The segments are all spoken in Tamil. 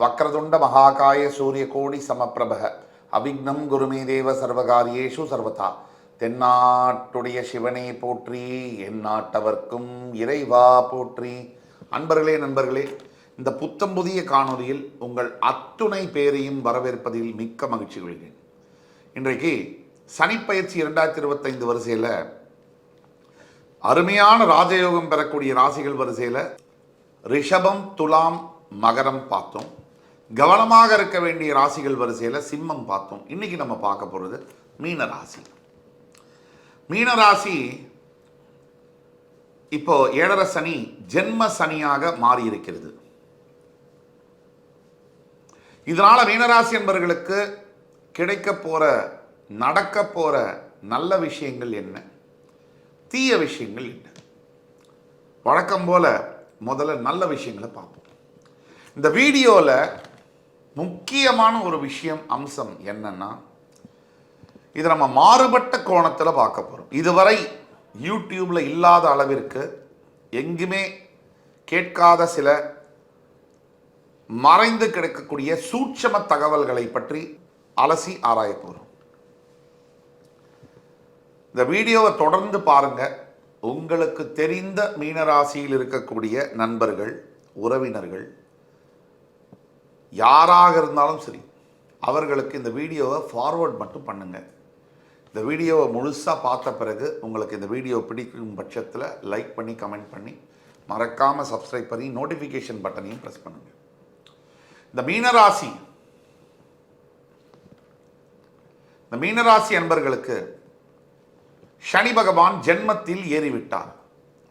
வக்ரதுண்ட மகாகாய சூரிய கோடி சமப்பிரபக அவிக்னம் குருமே தேவ சர்வகாரியேஷு சர்வதா. தென்னாட்டுடைய சிவனே போற்றி என் நாட்டவர்க்கும் இறைவா போற்றி. அன்பர்களே நண்பர்களே இந்த புத்தம் புதிய காணொலியில் உங்கள் அத்துணை பேரையும் வரவேற்பதில் மிக்க மகிழ்ச்சி கொள்கிறேன். இன்றைக்கு சனிப்பயிற்சி இரண்டாயிரத்தி இருபத்தைந்து வரிசையில் அருமையான ராஜயோகம் பெறக்கூடிய ராசிகள் வரிசையில் ரிஷபம் துலாம் மகரம் பார்த்தோம். கவனமாக இருக்க வேண்டிய ராசிகள் வரிசையில் சிம்மம் பார்த்தோம். இன்னைக்கு நம்ம பார்க்க போகிறது மீன ராசி. மீன ராசி இப்போ ஏழரை சனி ஜென்ம சனியாக மாறி இருக்கிறது இதனால மீனராசி என்பவர்களுக்கு கிடைக்க போற நடக்க போற நல்ல விஷயங்கள் என்ன? தீய விஷயங்கள் என்ன? வழக்கம் போல முதல்ல நல்ல விஷயங்களை பார்ப்போம். இந்த வீடியோவில் முக்கியமான ஒரு விஷயம் அம்சம் என்னன்னா இது நம்ம மாறுபட்ட கோணத்தில் பார்க்க போகிறோம் இதுவரை யூடியூப்பில் இல்லாத அளவிற்கு எங்குமே கேட்காத சில மறைந்து கிடக்கக்கூடிய சூட்சம தகவல்களை பற்றி அலசி ஆராய போகிறோம் இந்த வீடியோவை தொடர்ந்து பாருங்க. உங்களுக்கு தெரிந்த மீனராசியில் இருக்கக்கூடிய நண்பர்கள் உறவினர்கள் யாராக இருந்தாலும் சரி அவர்களுக்கு இந்த வீடியோவை ஃபார்வர்ட் மட்டும் பண்ணுங்கள் இந்த வீடியோவை முழுசாக பார்த்த பிறகு உங்களுக்கு இந்த வீடியோ பிடிக்கும் பட்சத்தில் லைக் பண்ணி கமெண்ட் பண்ணி மறக்காமல் சப்ஸ்கிரைப் பண்ணி நோட்டிஃபிகேஷன் பட்டனையும் ப்ரெஸ் பண்ணுங்கள் இந்த மீனராசி இந்த மீனராசி அன்பர்களுக்கு சனி பகவான் ஜென்மத்தில் ஏறிவிட்டார்.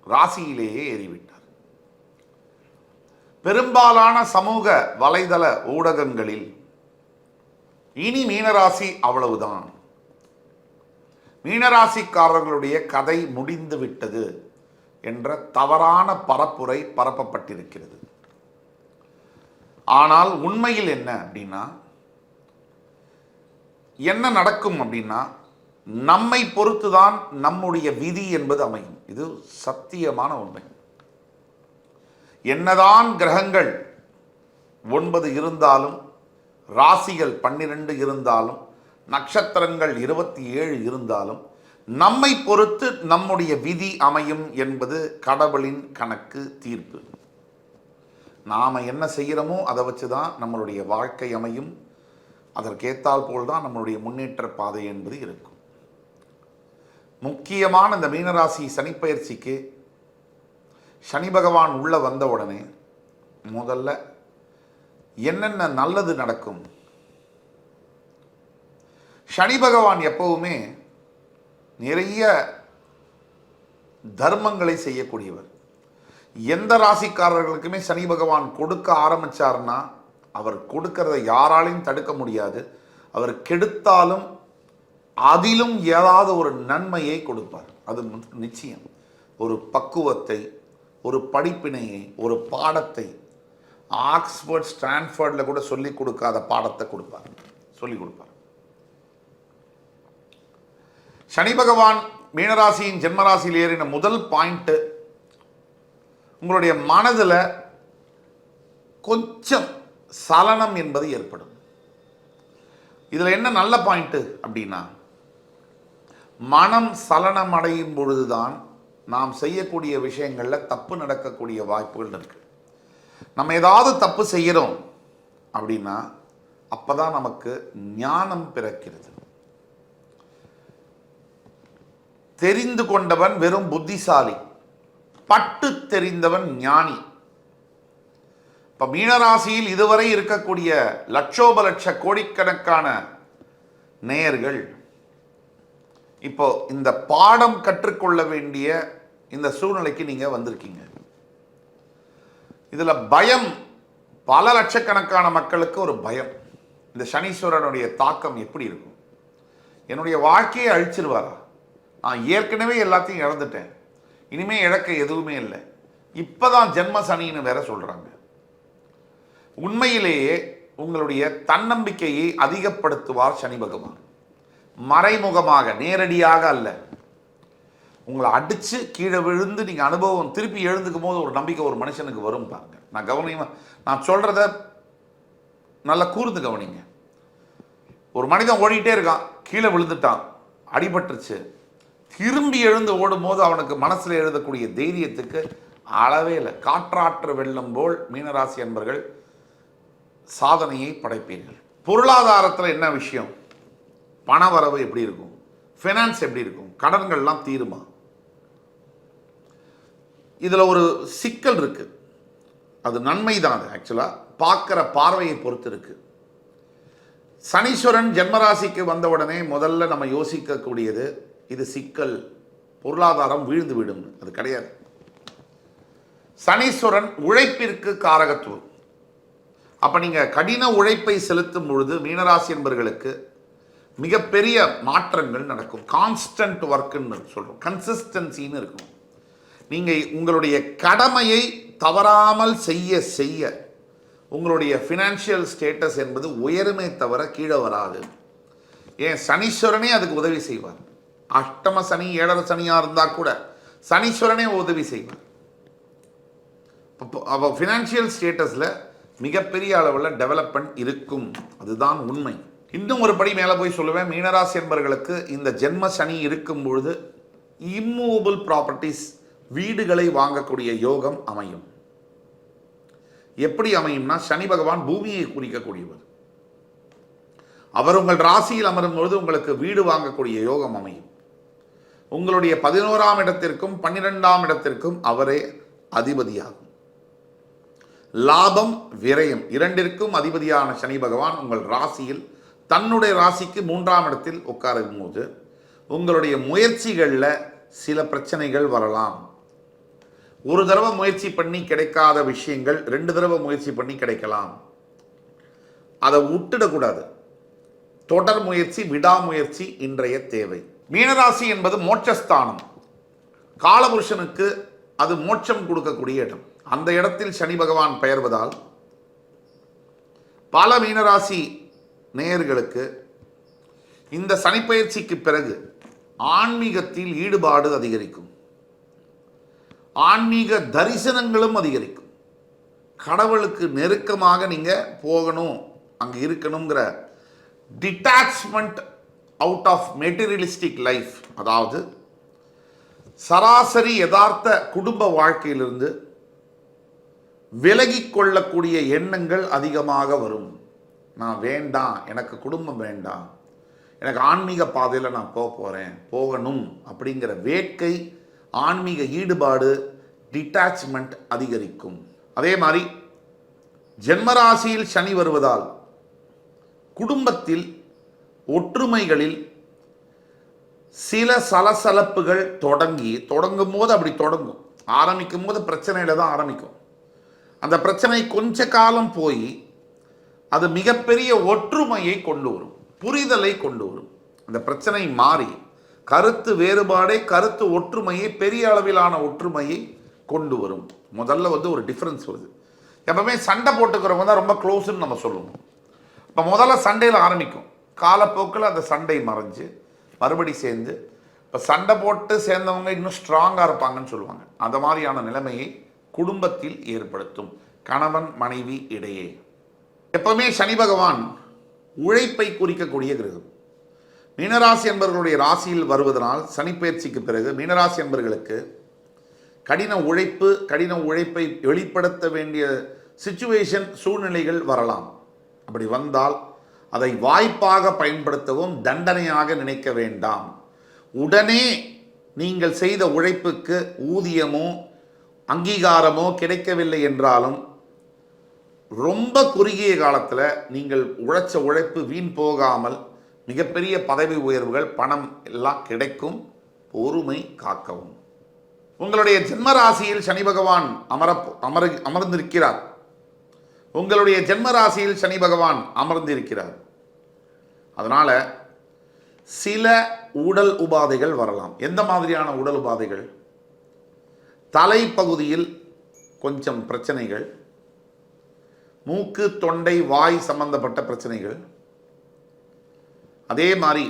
ராசியிலேயே ஏறிவிட்டார். பெரும்பாலான சமூக வலைதள ஊடகங்களில் இனி மீனராசி அவ்வளவுதான். மீனராசிக்காரர்களுடைய கதை முடிந்து விட்டது என்ற தவறான பரப்புரை பரப்பப்பட்டிருக்கிறது. ஆனால் உண்மையில் என்ன அப்படின்னா என்ன நடக்கும் அப்படின்னா நம்மை பொறுத்துதான் நம்முடைய விதி என்பது அமையும். இது சத்தியமான உண்மை. என்னதான் கிரகங்கள் ஒன்பது இருந்தாலும் ராசிகள் பன்னிரண்டு இருந்தாலும் நட்சத்திரங்கள் இருபத்தி ஏழு இருந்தாலும் நம்மை பொறுத்து நம்முடைய விதி அமையும் என்பது கடவுளின் கணக்கு தீர்ப்பு. நாம் என்ன செய்கிறோமோ அதை வச்சு தான் நம்மளுடைய வாழ்க்கை அமையும். அதற்கேத்தால் போல் தான் நம்மளுடைய முன்னேற்ற பாதை என்பது இருக்கும். முக்கியமான இந்த மீனராசி சனிப்பயிற்சிக்கு சனி பகவான் உள்ளே வந்த உடனே முதல்ல என்னென்ன நல்லது நடக்கும்? சனி பகவான் எப்பவுமே நிறைய தர்மங்களை செய்யக்கூடியவர். எந்த ராசிக்காரர்களுக்குமே சனி பகவான் கொடுக்க ஆரம்பித்தார்னா அவர் கொடுக்கறத யாராலையும் தடுக்க முடியாது. அவர் கெடுத்தாலும் அதிலும் ஏதாவது ஒரு நன்மையை கொடுப்பார். அது நிச்சயம். ஒரு பக்குவத்தை ஒரு படிப்பினையை ஒரு பாடத்தை ஆக்ஸ்போர்ட் ஸ்டான்ஃபோர்டில் கூட சொல்லி கொடுக்காத பாடத்தை கொடுப்பார். சொல்லி கொடுப்பார். சனி பகவான் மீனராசியின் ஜென்மராசியில் ஏறின முதல் பாயிண்ட்டு உங்களுடைய மனதில் கொஞ்சம் சலனம் என்பது ஏற்படும். இதில் என்ன நல்ல பாயிண்ட்டு அப்படின்னா மனம் சலனம் அடையும் பொழுதுதான் நாம் செய்யக்கூடிய விஷயங்களில் தப்பு நடக்கக்கூடிய வாய்ப்புகள் இருக்குது நம்ம ஏதாவது தப்பு செய்கிறோம் அப்படின்னா அப்பதான் நமக்கு ஞானம் பிறக்கிறது. தெரிந்து கொண்டவன் வெறும் புத்திசாலி பட்டு தெரிந்தவன் ஞானி. இப்போ மீனராசியில் இதுவரை இருக்கக்கூடிய லட்சோப லட்ச கோடிக்கணக்கான நேயர்கள் இப்போ இந்த பாடம் கற்றுக்கொள்ள வேண்டிய இந்த சூழ்நிலைக்கு நீங்கள் வந்திருக்கீங்க. இதில் பயம் பல லட்சக்கணக்கான மக்களுக்கு ஒரு பயம். இந்த சனீஸ்வரனுடைய தாக்கம் எப்படி இருக்கும்? என்னுடைய வாழ்க்கையை அழிச்சிருவாரா? நான் ஏற்கனவே எல்லாத்தையும் இழந்துட்டேன். இனிமேல் இழக்க எதுவுமே இல்லை. இப்பதான் ஜென்ம சனின்னு வேற சொல்கிறாங்க உண்மையிலேயே உங்களுடைய தன்னம்பிக்கையை அதிகப்படுத்துவார் சனி பகவான். மறைமுகமாக நேரடியாக அல்ல. உங்களை அடித்து கீழே விழுந்து நீங்கள் அனுபவம் திருப்பி எழுந்துக்கும் போது ஒரு நம்பிக்கை ஒரு மனுஷனுக்கு வரும் பாருங்க. நான் கவனிமா நான் சொல்கிறத நல்லா கூர்ந்து கவனிங்க. ஒரு மனிதன் ஓடிக்கிட்டே இருக்கான் கீழே விழுந்துட்டான் அடிபட்டுருச்சு. திரும்பி எழுந்து ஓடும்போது அவனுக்கு மனசில் எழுதக்கூடிய தைரியத்துக்கு அளவே இல்லை. காற்றாற்று வெள்ளம் போல் மீனராசி என்பர்கள் சாதனையை படைப்பீர்கள். பொருளாதாரத்தில் என்ன விஷயம்? பண வரவு எப்படி இருக்கும்? ஃபினான்ஸ் எப்படி இருக்கும்? கடன்கள்லாம் தீருமா? இதில் ஒரு சிக்கல் இருக்குது அது நன்மை தான் அது ஆக்சுவலாக பார்க்குற பார்வையை பொறுத்து இருக்குது சனீஸ்வரன் ஜென்மராசிக்கு வந்தவுடனே முதல்ல நம்ம யோசிக்கக்கூடியது இது சிக்கல் பொருளாதாரம் வீழ்ந்து விடும். அது கிடையாது. சனீஸ்வரன் உழைப்பிற்கு காரகத்துவம். அப்போ நீங்கள் கடின உழைப்பை செலுத்தும் பொழுது மீனராசி என்பர்களுக்கு மிகப்பெரிய மாற்றங்கள் நடக்கும். கான்ஸ்டன்ட் ஒர்க்குன்னு சொல்கிறோம் கன்சிஸ்டன்சின்னு இருக்கும் நீங்கள் உங்களுடைய கடமையை தவறாமல் செய்ய செய்ய. உங்களுடைய ஃபினான்ஷியல் ஸ்டேட்டஸ் என்பது உயருமே தவிர கீழே வராது. ஏன்? சனீஸ்வரனே அதுக்கு உதவி செய்வார். அஷ்டம சனி ஏழரை சனியாக இருந்தால் கூட சனீஸ்வரனே உதவி செய்வார். அப்போ ஃபினான்ஷியல் ஸ்டேட்டஸில் மிகப்பெரிய அளவில் டெவலப்மெண்ட் இருக்கும். அதுதான் உண்மை. இன்னும் ஒரு படி மேலே போய் சொல்லுவேன். மீனராசி என்பவர்களுக்கு இந்த ஜென்ம சனி இருக்கும் பொழுது இம்மூவபிள் ப்ராப்பர்ட்டிஸ் வீடுகளை வாங்கக்கூடிய யோகம் அமையும். எப்படி அமையும்னா சனி பகவான் பூமியை குறிக்கக்கூடியவர். அவர் உங்கள் ராசியில் அமரும் பொழுது உங்களுக்கு வீடு வாங்கக்கூடிய யோகம் அமையும். உங்களுடைய பதினோராம் இடத்திற்கும் பன்னிரெண்டாம் இடத்திற்கும் அவரே அதிபதியாகும். லாபம் விரயம். இரண்டிற்கும் அதிபதியான சனி பகவான் உங்கள் ராசியில் தன்னுடைய ராசிக்கு மூன்றாம் இடத்தில் உட்காரும் போது உங்களுடைய முயற்சிகளில் சில பிரச்சனைகள் வரலாம். ஒரு தடவை முயற்சி பண்ணி கிடைக்காத விஷயங்கள் ரெண்டு தடவை முயற்சி பண்ணி கிடைக்கலாம். அதை விட்டுடக்கூடாது. தொடர் முயற்சி விடாமுயற்சி இன்றைய தேவை. மீனராசி என்பது மோட்சஸ்தானம். காலபுருஷனுக்கு அது மோட்சம் கொடுக்கக்கூடிய இடம். அந்த இடத்தில் சனி பகவான் பெயர்வதால் பல மீனராசி நேயர்களுக்கு இந்த சனிப்பயிற்சிக்கு பிறகு ஆன்மீகத்தில் ஈடுபாடு அதிகரிக்கும். ஆன்மீக தரிசனங்களும் அதிகரிக்கும். கடவுளுக்கு நெருக்கமாக நீங்கள் போகணும் அங்கே இருக்கணுங்கிற detachment out of materialistic life அதாவது சராசரி யதார்த்த குடும்ப வாழ்க்கையிலிருந்து விலகி கொள்ளக்கூடிய எண்ணங்கள் அதிகமாக வரும். நான் வேண்டாம் எனக்கு குடும்பம் வேண்டாம் எனக்கு ஆன்மீக பாதையில் நான் போக போகிறேன் போகணும் அப்படிங்கிற வேட்கை ஆன்மீக ஈடுபாடு டிட்டாச்மெண்ட் அதிகரிக்கும். அதே மாதிரி ஜென்மராசியில் சனி வருவதால் குடும்பத்தில் ஒற்றுமைகளில் சில சலசலப்புகள் தொடங்கி தொடங்கும் போது அப்படி தொடங்கும். ஆரம்பிக்கும் போது பிரச்சனையில் தான் ஆரம்பிக்கும். அந்த பிரச்சனை கொஞ்ச காலம் போய் அது மிகப்பெரிய ஒற்றுமையை கொண்டு வரும் புரிதலை கொண்டு வரும். அந்த பிரச்சனை மாறி கருத்து வேறுபாடே கருத்து ஒற்றுமையை பெரிய அளவிலான ஒற்றுமையை கொண்டு வரும். முதல்ல வந்து ஒரு டிஃப்ரென்ஸ் வருது. எப்பவுமே சண்டை போட்டுக்கிறவங்க தான் ரொம்ப க்ளோஸ்ன்னு நம்ம சொல்லணும் இப்போ முதல்ல சண்டையில் ஆரம்பிக்கும். காலப்போக்கில் அந்த சண்டை மறைஞ்சு மறுபடி சேர்ந்து இப்போ சண்டை போட்டு சேர்ந்தவங்க இன்னும் ஸ்ட்ராங்காக இருப்பாங்கன்னு சொல்லுவாங்க. அந்த மாதிரியான நிலைமையை குடும்பத்தில் ஏற்படுத்தும். கணவன் மனைவி இடையே. எப்பவுமே சனி பகவான் உழைப்பை குறிக்கக்கூடிய கிரகம். மீனராசி என்பவர்களுடைய ராசியில் வருவதனால் சனிப்பயிற்சிக்கு பிறகு மீனராசி என்பர்களுக்கு கடின உழைப்பு கடின உழைப்பை வெளிப்படுத்த வேண்டிய சுச்சுவேஷன் சூழ்நிலைகள் வரலாம். அப்படி வந்தால் அதை வாய்ப்பாக பயன்படுத்தவும் தண்டனையாக நினைக்க வேண்டாம். உடனே நீங்கள் செய்த உழைப்புக்கு ஊதியமோ அங்கீகாரமோ கிடைக்கவில்லை என்றாலும் ரொம்ப குறுகிய காலத்தில் நீங்கள் உழைச்ச உழைப்பு வீண் போகாமல் மிகப்பெரிய பதவி உயர்வுகள் பணம் எல்லாம் கிடைக்கும் பொறுமை காக்கவும். உங்களுடைய ஜென்ம ராசியில் சனி பகவான் அமர அமர அமர்ந்திருக்கிறார். உங்களுடைய ஜென்ம ராசியில் சனி பகவான் அமர்ந்திருக்கிறார். அதனால் சில உடல் உபாதைகள் வரலாம். எந்த மாதிரியான உடல் உபாதைகள்? தலைப்பகுதியில் கொஞ்சம் பிரச்சனைகள். மூக்கு தொண்டை வாய் சம்பந்தப்பட்ட பிரச்சனைகள். அதே மாதிரி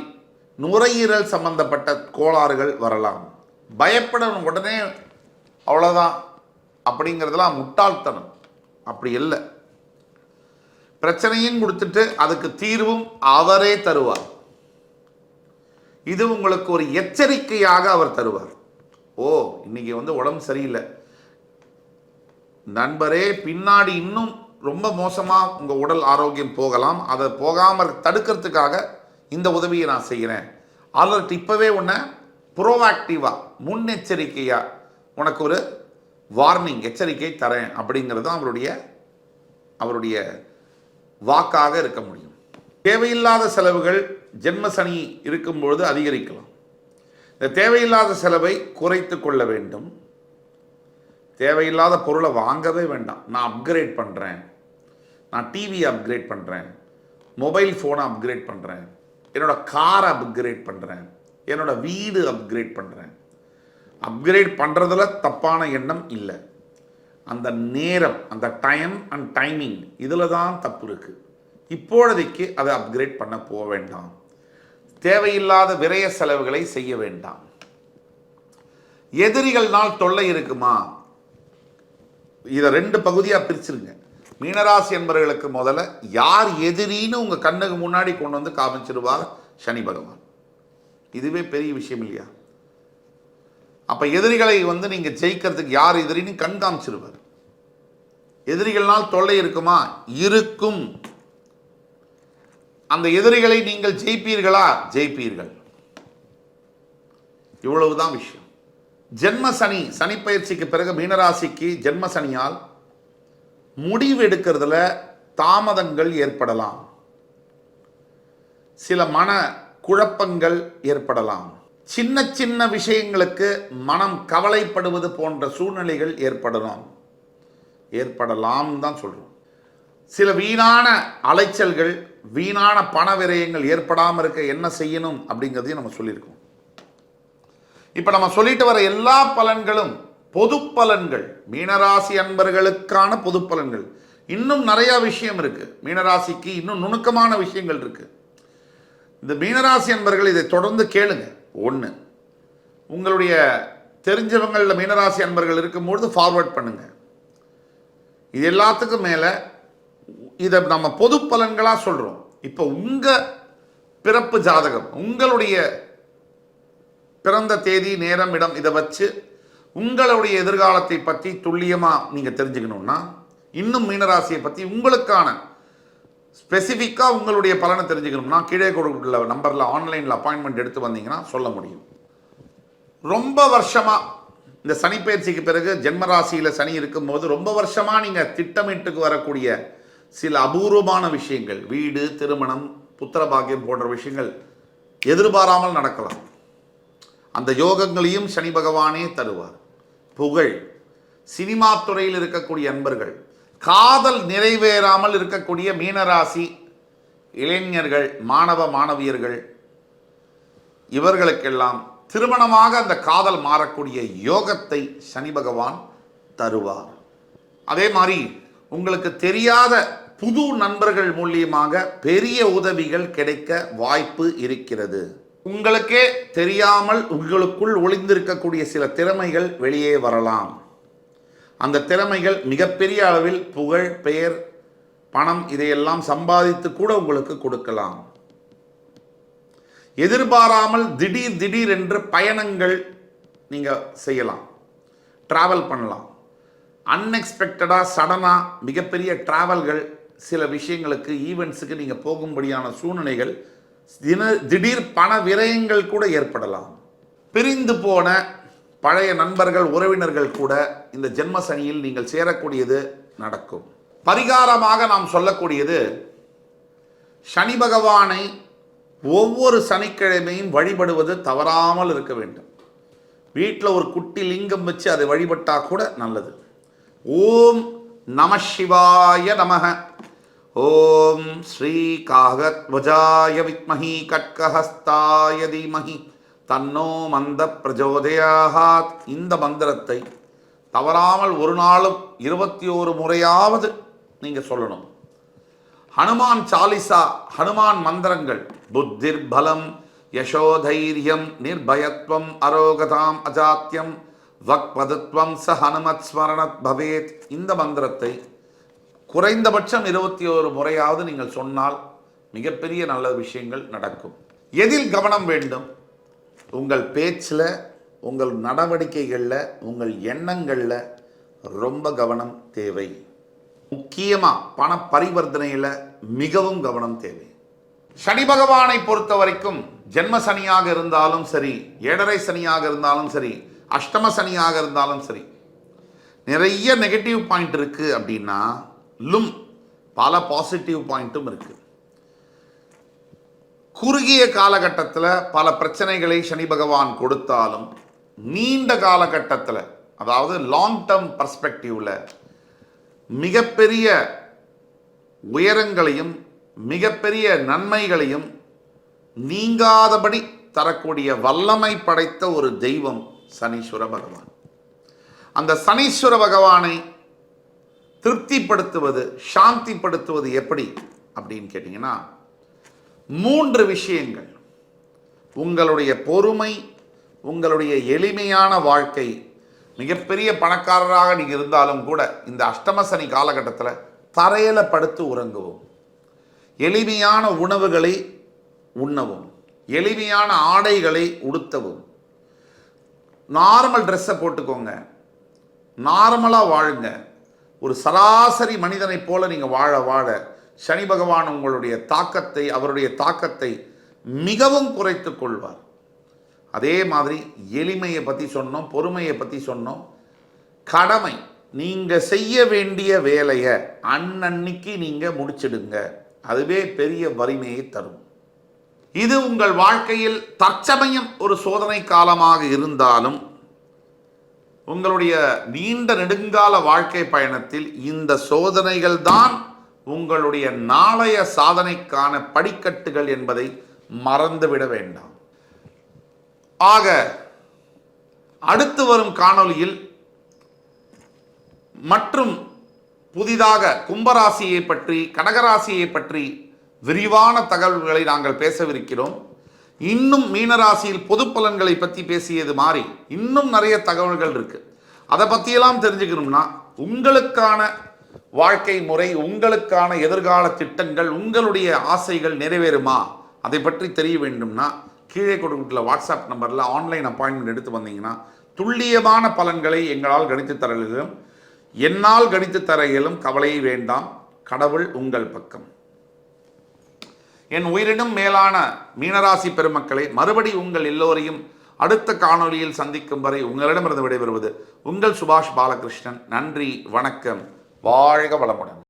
நுரையீரல் சம்பந்தப்பட்ட கோளாறுகள் வரலாம். பயப்படணும் உடனே அவ்வளோதான் அப்படிங்கிறதெல்லாம் முட்டாள்தனம். அப்படி இல்லை. பிரச்சனையும் கொடுத்துட்டு அதுக்கு தீர்வும் அவரே தருவார். இது உங்களுக்கு ஒரு எச்சரிக்கையாக அவர் தருவார். ஓ இன்னைக்கு வந்து உடம்பு சரியில்லை. நண்பரே பின்னாடி இன்னும் ரொம்ப மோசமாக உங்கள் உடல் ஆரோக்கியம் போகலாம். அதை போகாமல் தடுக்கிறதுக்காக இந்த உதவியை நான் செய்கிறேன். அலர்ட் இப்போவே உன்னை ப்ரோஆக்டிவாக முன்னெச்சரிக்கையாக உனக்கு ஒரு வார்னிங் எச்சரிக்கை தரேன் அப்படிங்கிறது தான் அவருடைய அவருடைய வாக்காக இருக்க முடியும். தேவையில்லாத செலவுகள் ஜென்ம சனி இருக்கும்பொழுது அதிகரிக்கலாம். இந்த தேவையில்லாத செலவை குறைத்து கொள்ள வேண்டும். தேவையில்லாத பொருளை வாங்கவே வேண்டாம். நான் அப்கிரேட் பண்ணுறேன் நான் டிவி அப்கிரேட் பண்ணுறேன் மொபைல் ஃபோனை அப்கிரேட் பண்ணுறேன் என்னோட காரை அப்கிரேட் பண்ணுறேன் என்னோட வீடு அப்கிரேட் பண்ணுறேன் அப்கிரேட் பண்ணுறதுல தப்பான எண்ணம் இல்லை. அந்த நேரம் அந்த டைம் அண்ட் டைமிங் இதில் தான் தப்பு இருக்குது இப்பொழுதைக்கு அதை அப்கிரேட் பண்ண போக வேண்டாம். தேவையில்லாத விரய செலவுகளை செய்ய வேண்டாம். எதிரிகள்னால் தொல்லை இருக்குமா? இதை ரெண்டு பகுதியாக பிரிச்சிருங்க. மீனராசி என்பவர்களுக்கு முதல்ல யார் எதிரின்னு உங்கள் கண்ணுக்கு முன்னாடி கொண்டு வந்து காமிச்சிருவார் சனி பகவான். இதுவே பெரிய விஷயம் இல்லையா? அப்போ எதிரிகளை வந்து நீங்கள் ஜெயிக்கிறதுக்கு யார் எதிரின்னு கண் காமிச்சிருவார் எதிரிகள்னால் தொல்லை இருக்குமா? இருக்கும். அந்த எதிரிகளை நீங்கள் ஜெயிப்பீர்களா? ஜெயிப்பீர்கள். இவ்வளவுதான் விஷயம். ஜென்ம சனி சனி பயிற்சிக்கு பிறகு மீனராசிக்கு ஜென்ம சனியால் முடிவு எடுக்கிறதுல தாமதங்கள் ஏற்படலாம். சில மன குழப்பங்கள் ஏற்படலாம். சின்ன சின்ன விஷயங்களுக்கு மனம் கவலைப்படுவது போன்ற சூழ்நிலைகள் ஏற்படலாம். ஏற்படலாம் தான் சொல்றோம். சில வீணான அலைச்சல்கள் வீணான பண விரயங்கள் ஏற்படாமல் இருக்க என்ன செய்யணும் அப்படிங்கிறதையும் நம்ம சொல்லியிருக்கோம். இப்போ நம்ம சொல்லிட்டு வர எல்லா பலன்களும் பொது பலன்கள் மீனராசி அன்பர்களுக்கான பொது பலன்கள் இன்னும் நிறைய விஷயம் இருக்கு. மீனராசிக்கு இன்னும் நுணுக்கமான விஷயங்கள் இருக்கு. இந்த மீனராசி அன்பர்கள் இதை தொடர்ந்து கேளுங்க. ஒன்று உங்களுடைய தெரிஞ்சவங்களில் மீனராசி அன்பர்கள் இருக்கும்பொழுது ஃபார்வர்ட் பண்ணுங்க. இது எல்லாத்துக்கும் மேலே இதை நம்ம பொது பலன்களாக சொல்கிறோம் இப்போ உங்கள் பிறப்பு ஜாதகம் உங்களுடைய பிறந்த தேதி நேரம் இடம் இதை வச்சு உங்களுடைய எதிர்காலத்தை பற்றி துல்லியமாக நீங்கள் தெரிஞ்சுக்கணுன்னா இன்னும் மீனராசியை பற்றி உங்களுக்கான ஸ்பெசிஃபிக்காக உங்களுடைய பலனை தெரிஞ்சுக்கணும்னா கீழே கொடுக்குள்ள நம்பரில் ஆன்லைனில் அப்பாயின்மெண்ட் எடுத்து வந்தீங்கன்னா சொல்ல முடியும். ரொம்ப வருஷமாக இந்த சனிப்பயிற்சிக்கு பிறகு ஜென்மராசியில் சனி இருக்கும்போது ரொம்ப வருஷமாக நீங்கள் திட்டமிட்டுக்கு வரக்கூடிய சில அபூர்வமான விஷயங்கள் வீடு திருமணம் புத்திர பாக்கியம் போன்ற விஷயங்கள் எதிர்பாராமல் நடக்கலாம். அந்த யோகங்களையும் சனி பகவானே தருவார். புகழ். சினிமா துறையில் இருக்கக்கூடிய அன்பர்கள். காதல் நிறைவேறாமல் இருக்கக்கூடிய மீனராசி இளைஞர்கள் மாணவ மாணவியர்கள் இவர்களுக்கெல்லாம் திருமணமாக அந்த காதல் மாறக்கூடிய யோகத்தை சனி பகவான் தருவார். அதே மாதிரி உங்களுக்கு தெரியாத புது நண்பர்கள் மூலியமாக பெரிய உதவிகள் கிடைக்க வாய்ப்பு இருக்கிறது. உங்களுக்கே தெரியாமல் உங்களுக்குள் ஒளிந்திருக்கக்கூடிய சில திறமைகள் வெளியே வரலாம். அந்த திறமைகள் மிகப்பெரிய அளவில் புகழ் பெயர் பணம் இதையெல்லாம் சம்பாதித்து கூட உங்களுக்கு கொடுக்கலாம். எதிர்பாராமல் திடீர் திடீர் என்று பயணங்கள் நீங்கள் செய்யலாம். ட்ராவல் பண்ணலாம். அன்எக்ஸ்பெக்டடாக சடனாக மிகப்பெரிய ட்ராவல்கள் சில விஷயங்களுக்கு ஈவெண்ட்ஸுக்கு நீங்கள் போகும்படியான சூழ்நிலைகள் தின திடீர் பண விரயங்கள் கூட ஏற்படலாம். பிரிந்து போன பழைய நண்பர்கள் உறவினர்கள் கூட இந்த ஜென்ம சனியில் நீங்கள் சேரக்கூடியது நடக்கும். பரிகாரமாக நாம் சொல்லக்கூடியது சனி பகவானை ஒவ்வொரு சனிக்கிழமையும் வழிபடுவது தவறாமல் இருக்க வேண்டும். வீட்டில் ஒரு குட்டி லிங்கம் வச்சு அதை வழிபட்டா கூட நல்லது. ஓம் நம சிவாய நமக. ஓம் ஸ்ரீ காகத்வஜாய வித்மஹி கட்கஹஸ்தாய தீமஹி. தன்னோ மந்த பிரஜோதயாகாத் இந்த மந்திரத்தை தவறாமல் ஒரு நாளும் இருபத்தி ஓரு முறையாவது நீங்கள் சொல்லணும். ஹனுமான் சாலிசா ஹனுமான் மந்திரங்கள் புத்திர் பலம் யசோதைரியம் நிர்பயத்வம் அரோகதாம் அஜாத்தியம் வக்பதுத்வம் ச ஹனுமத் ஸ்மரணத் பவேத். இந்த மந்திரத்தை குறைந்தபட்சம் இருபத்தி ஒரு முறையாவது நீங்கள் சொன்னால் மிகப்பெரிய நல்ல விஷயங்கள் நடக்கும். எதில் கவனம் வேண்டும்? உங்கள் பேச்சில் உங்கள் நடவடிக்கைகளில் உங்கள் எண்ணங்களில் ரொம்ப கவனம் தேவை. முக்கியமாக பண பரிவர்த்தனையில் மிகவும் கவனம் தேவை. சனி பகவானை பொறுத்த வரைக்கும் ஜென்ம சனியாக இருந்தாலும் சரி ஏழரை சனியாக இருந்தாலும் சரி அஷ்டம சனியாக இருந்தாலும் சரி நிறைய நெகட்டிவ் பாயிண்ட் இருக்குது அப்படின்னா லும் பல பாசிட்டிவ் பாயிண்ட்டும் இருக்குது குறுகிய காலகட்டத்தில் பல பிரச்சனைகளை சனி பகவான் கொடுத்தாலும் நீண்ட காலகட்டத்தில் அதாவது லாங் டேர்ம் பர்ஸ்பெக்டிவில் மிகப்பெரிய உயரங்களையும் மிகப்பெரிய நன்மைகளையும் நீங்காதபடி தரக்கூடிய வல்லமை படைத்த ஒரு தெய்வம் சனீஸ்வர பகவான். அந்த சனீஸ்வர பகவானை திருப்திப்படுத்துவது சாந்திப்படுத்துவது எப்படி அப்படின்னு கேட்டிங்கன்னா மூன்று விஷயங்கள். உங்களுடைய பொறுமை உங்களுடைய எளிமையான வாழ்க்கை மிகப்பெரிய பணக்காரராக நீங்கள் இருந்தாலும் கூட இந்த அஷ்டமசனி காலகட்டத்தில் தரையில் படுத்து உறங்கவும். எளிமையான உணவுகளை உண்ணவும். எளிமையான ஆடைகளை உடுத்தவும். நார்மல் ட்ரெஸ்ஸை போட்டுக்கோங்க. நார்மலாக வாழுங்க. ஒரு சராசரி மனிதனைப் போல நீங்கள் வாழ வாழ சனி பகவான் உங்களுடைய தாக்கத்தை அவருடைய தாக்கத்தை மிகவும் குறைத்து கொள்வார். அதே மாதிரி எளிமையை பற்றி சொன்னோம் பொறுமையை பற்றி சொன்னோம். கடமை நீங்கள் செய்ய வேண்டிய வேலையை அன்னன்னைக்கு நீங்கள் முடிச்சிடுங்க. அதுவே பெரிய வலிமையை தரும். இது உங்கள் வாழ்க்கையில் தற்சமயம் ஒரு சோதனை காலமாக இருந்தாலும் உங்களுடைய நீண்ட நெடுங்கால வாழ்க்கை பயணத்தில் இந்த சோதனைகள் தான் உங்களுடைய நாளைய சாதனைக்கான படிக்கட்டுகள் என்பதை மறந்துவிட வேண்டாம். ஆக அடுத்து வரும் காணொளியில் மற்றும் புதிதாக கும்பராசியை பற்றி கடகராசியை பற்றி விரிவான தகவல்களை நாங்கள் பேசவிருக்கிறோம். இன்னும் மீனராசியில் பொது பலன்களை பற்றி பேசியது மாதிரி இன்னும் நிறைய தகவல்கள் இருக்கு. அதை பற்றியெல்லாம் தெரிஞ்சுக்கணும்னா உங்களுக்கான வாழ்க்கை முறை உங்களுக்கான எதிர்கால திட்டங்கள் உங்களுடைய ஆசைகள் நிறைவேறுமா? அதை பற்றி தெரிய வேண்டும்னா கீழே கொடுக்கல வாட்ஸ்அப் நம்பரில் ஆன்லைன் அப்பாயின்மெண்ட் எடுத்து வந்தீங்கன்னா துல்லியமான பலன்களை எங்களால் கணித்து தர இயலும். என்னால் கணித்து தர இயலும் கவலையை வேண்டாம். கடவுள் உங்கள் பக்கம். என் உயிரினும் மேலான மீனராசி பெருமக்களை மறுபடி உங்கள் எல்லோரையும் அடுத்த காணொலியில் சந்திக்கும் வரை உங்களிடமிருந்து விடைபெறுவது உங்கள் சுபாஷ் பாலகிருஷ்ணன். நன்றி வணக்கம். வாழ்க வளமுடன்.